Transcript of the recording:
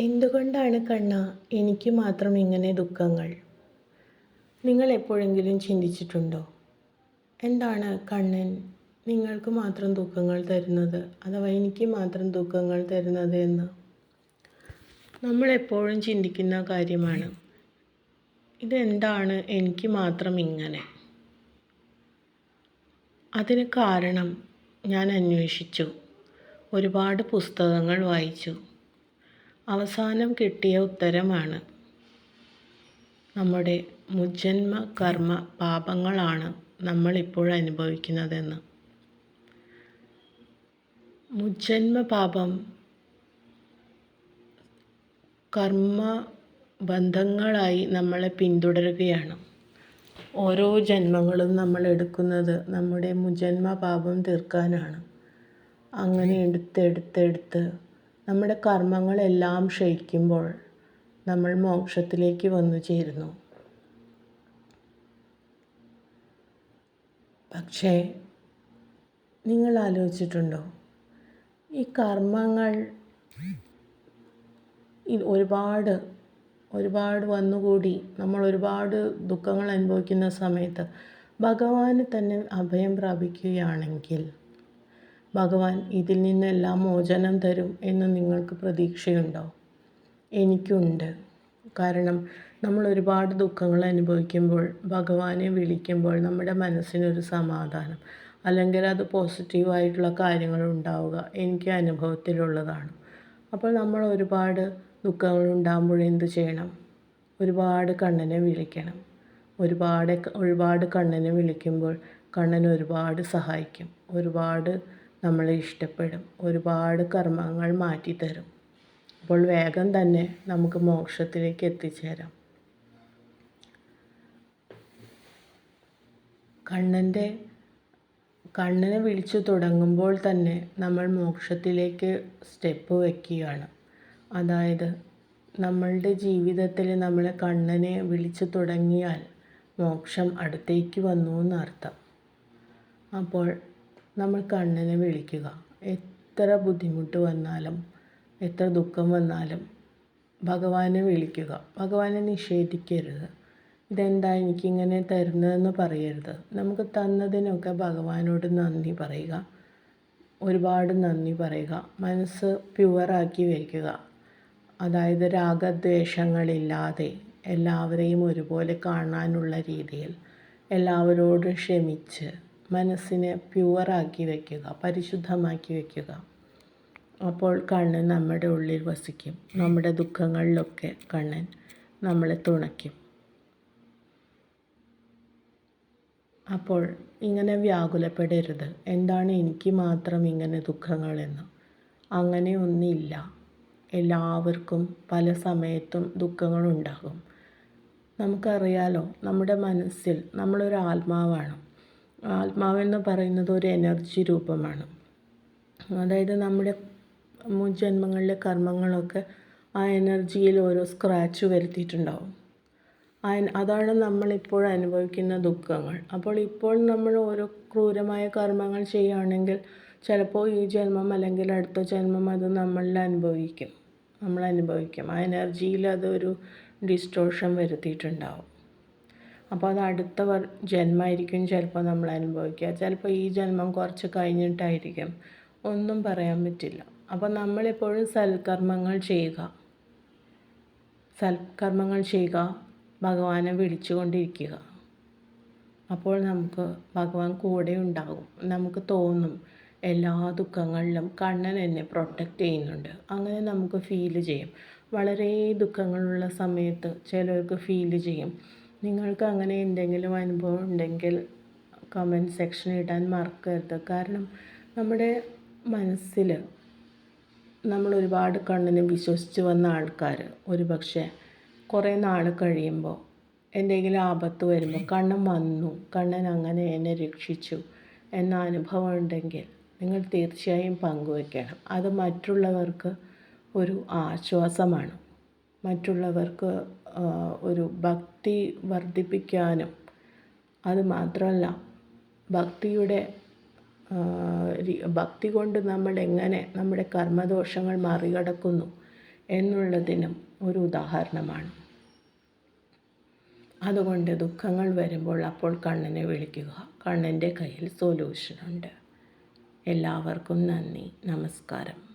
എന്തുകൊണ്ടാണ് കണ്ണ എനിക്ക് മാത്രം ഇങ്ങനെ ദുഃഖങ്ങൾ? നിങ്ങൾ എപ്പോഴെങ്കിലും ചിന്തിച്ചിട്ടുണ്ടോ? എന്താണ് കണ്ണൻ നിങ്ങൾക്ക് മാത്രം ദുഃഖങ്ങൾ തരുന്നത് അഥവാ എനിക്ക് മാത്രം ദുഃഖങ്ങൾ തരുന്നത് എന്ന്? നമ്മൾ എപ്പോഴും ചിന്തിക്കുന്ന കാര്യമാണ്. ഇതെന്താണ് എനിക്ക് മാത്രം ഇങ്ങനെ? അതിന് കാരണം ഞാൻ അന്വേഷിച്ചു. ഒരുപാട് പുസ്തകങ്ങൾ വായിച്ചു. അവസാനം കിട്ടിയ ഉത്തരമാണ്. നമ്മുടെ മുജ്ജന്മ കർമ്മ പാപങ്ങളാണ് നമ്മൾ ഇപ്പോൾ അനുഭവിക്കുന്നതെന്ന്. മുജ്ജന്മ പാപം കർമ്മ ബന്ധങ്ങളായി നമ്മളെ പിന്തുടരുകയാണ്. ഓരോ ജന്മങ്ങളും നമ്മൾ എടുക്കുന്നത് നമ്മുടെ മുജന്മ പാപം തീർക്കാനാണ്. അങ്ങനെ എടുത്തെടുത്തെടുത്ത് നമ്മുടെ കർമ്മങ്ങളെല്ലാം ക്ഷയിക്കുമ്പോൾ നമ്മൾ മോക്ഷത്തിലേക്ക് വന്നു ചേരുന്നു. പക്ഷേ നിങ്ങൾ ആലോചിച്ചിട്ടുണ്ടോ? ഈ കർമ്മങ്ങൾ ഒരുപാട് ഒരുപാട് വന്നുകൂടി നമ്മൾ ഒരുപാട് ദുഃഖങ്ങൾ അനുഭവിക്കുന്ന സമയത്ത് ഭഗവാന് തന്നെ അഭയം പ്രാപിക്കുകയാണെങ്കിൽ ഭഗവാൻ ഇതിൽ നിന്നെല്ലാം മോചനം തരും എന്ന് നിങ്ങൾക്ക് പ്രതീക്ഷയുണ്ടോ? എനിക്കുണ്ട്. കാരണം നമ്മൾ ഒരുപാട് ദുഃഖങ്ങൾ അനുഭവിക്കുമ്പോൾ ഭഗവാനെ വിളിക്കുമ്പോൾ നമ്മുടെ മനസ്സിനൊരു സമാധാനം അല്ലെങ്കിൽ അത് പോസിറ്റീവായിട്ടുള്ള കാര്യങ്ങൾ ഉണ്ടാവുക എനിക്ക് അനുഭവത്തിലുള്ളതാണ്. അപ്പോൾ നമ്മൾ ഒരുപാട് ദുഃഖങ്ങൾ ഉണ്ടാകുമ്പോൾ എന്ത് ചെയ്യണം? ഒരുപാട് കണ്ണനെ വിളിക്കണം. ഒരുപാട് ഒരുപാട് കണ്ണനെ വിളിക്കുമ്പോൾ കണ്ണൻ ഒരുപാട് സഹായിക്കും. ഒരുപാട് നമ്മളെ ഇഷ്ടപ്പെടും. ഒരുപാട് കർമ്മങ്ങൾ മാറ്റിത്തരും അപ്പോൾ വേഗം തന്നെ നമുക്ക് മോക്ഷത്തിലേക്ക് എത്തിച്ചേരാം. കണ്ണന്റെ കണ്ണനെ വിളിച്ചു തുടങ്ങുമ്പോൾ തന്നെ നമ്മൾ മോക്ഷത്തിലേക്ക് സ്റ്റെപ്പ് വയ്ക്കുകയാണ്. അതായത് നമ്മളുടെ ജീവിതത്തിൽ നമ്മൾ കണ്ണനെ വിളിച്ചു തുടങ്ങിയാൽ മോക്ഷം അടുത്തേക്ക് വന്നു എന്നർത്ഥം. അപ്പോൾ നമ്മൾ കണ്ണനെ വിളിക്കുക. എത്ര ബുദ്ധിമുട്ട് വന്നാലും എത്ര ദുഃഖം വന്നാലും ഭഗവാനെ വിളിക്കുക. ഭഗവാനെ നിഷേധിക്കരുത്. ഇതെന്താ എനിക്കിങ്ങനെ തരുന്നതെന്ന് പറയരുത്. നമുക്ക് തന്നതിനൊക്കെ ഭഗവാനോട് നന്ദി പറയുക. ഒരുപാട് നന്ദി പറയുക. മനസ്സ് പ്യുവറാക്കി വയ്ക്കുക അതായത് രാഗദ്വേഷങ്ങളില്ലാതെ എല്ലാവരെയും ഒരുപോലെ കാണാനുള്ള രീതിയിൽ എല്ലാവരോടും ക്ഷമിച്ച് മനസ്സിനെ പ്യുവറാക്കി വയ്ക്കുക പരിശുദ്ധമാക്കി വയ്ക്കുക അപ്പോൾ കണ്ണൻ നമ്മുടെ ഉള്ളിൽ വസിക്കും. നമ്മുടെ ദുഃഖങ്ങളിലൊക്കെ കണ്ണൻ നമ്മളെ തുണയ്ക്കും. അപ്പോൾ ഇങ്ങനെ വ്യാകുലപ്പെടരുത്. എന്താണ് എനിക്ക് മാത്രം ഇങ്ങനെ ദുഃഖങ്ങളെന്ന്? അങ്ങനെ ഒന്നില്ല. എല്ലാവർക്കും പല സമയത്തും ദുഃഖങ്ങളുണ്ടാകും. നമുക്കറിയാലോ നമ്മുടെ മനസ്സിൽ നമ്മളൊരു ആത്മാവാണ് ആത്മാവെന്ന് പറയുന്നത് ഒരു എനർജി രൂപമാണ്. അതായത് നമ്മുടെ മുൻ ജന്മങ്ങളിലെ കർമ്മങ്ങളൊക്കെ ആ എനർജിയിൽ ഓരോ സ്ക്രാച്ച് വരുത്തിയിട്ടുണ്ടാവും. അതാണ് നമ്മളിപ്പോൾ അനുഭവിക്കുന്ന ദുഃഖങ്ങൾ. അപ്പോൾ ഇപ്പോൾ നമ്മൾ ഓരോ ക്രൂരമായ കർമ്മങ്ങൾ ചെയ്യുകയാണെങ്കിൽ ചിലപ്പോൾ ഈ ജന്മം അല്ലെങ്കിൽ അടുത്ത ജന്മം അത് നമ്മളിൽ അനുഭവിക്കും. നമ്മൾ അനുഭവിക്കും. ആ എനർജിയിൽ അതൊരു ഡിസ്ട്രോഷൻ വരുത്തിയിട്ടുണ്ടാവും. അപ്പോൾ അത് അടുത്ത ജന്മമായിരിക്കും ചിലപ്പോൾ നമ്മൾ അനുഭവിക്കുക. ചിലപ്പോൾ ഈ ജന്മം കുറച്ച് കഴിഞ്ഞിട്ടായിരിക്കും. ഒന്നും പറയാൻ പറ്റില്ല. അപ്പോൾ നമ്മളെപ്പോഴും സൽക്കർമ്മങ്ങൾ ചെയ്യുക. സൽക്കർമ്മങ്ങൾ ചെയ്യുക. ഭഗവാനെ വിളിച്ചുകൊണ്ടിരിക്കുക. അപ്പോൾ നമുക്ക് ഭഗവാൻ കൂടെ ഉണ്ടാകും. നമുക്ക് തോന്നും എല്ലാ ദുഃഖങ്ങളിലും കണ്ണൻ എന്നെ പ്രൊട്ടക്റ്റ് ചെയ്യുന്നുണ്ട്. അങ്ങനെ നമുക്ക് ഫീൽ ചെയ്യും. വളരെ ദുഃഖങ്ങളുള്ള സമയത്ത് ചിലർക്ക് ഫീൽ ചെയ്യും. നിങ്ങൾക്ക് അങ്ങനെ എന്തെങ്കിലും അനുഭവം ഉണ്ടെങ്കിൽ കമന്റ് സെക്ഷനിൽ ഇടാൻ മറക്കരുത്. കാരണം നമ്മുടെ മനസ്സിൽ നമ്മൾ ഒരുപാട് കണ്ണിനെ വിശ്വസിച്ച് വന്ന ആൾക്കാർ ഒരു പക്ഷേ കുറേ നാൾ കഴിയുമ്പോൾ എന്തെങ്കിലും ആപത്ത് വരുമ്പോൾ കണ്ണൻ വന്നു കണ്ണൻ അങ്ങനെ എന്നെ രക്ഷിച്ചു എന്ന അനുഭവം ഉണ്ടെങ്കിൽ നിങ്ങൾ തീർച്ചയായും പങ്കുവയ്ക്കണം അത് മറ്റുള്ളവർക്ക് ഒരു ആശ്വാസമാണ്. മറ്റുള്ളവർക്ക് ഒരു ഭക്തി വർദ്ധിപ്പിക്കാനും അത് മാത്രമല്ല ഭക്തിയുടെ ഭക്തി കൊണ്ട് നമ്മൾ എങ്ങനെ നമ്മുടെ കർമ്മദോഷങ്ങൾ മറികടക്കുന്നു എന്നുള്ളതിനും ഒരു ഉദാഹരണമാണ്. അതുകൊണ്ട് ദുഃഖങ്ങൾ വരുമ്പോൾ അപ്പോൾ കണ്ണനെ വിളിക്കുക. കണ്ണന്റെ കയ്യിൽ സൊല്യൂഷനുണ്ട് എല്ലാവർക്കും നന്ദി. നമസ്കാരം.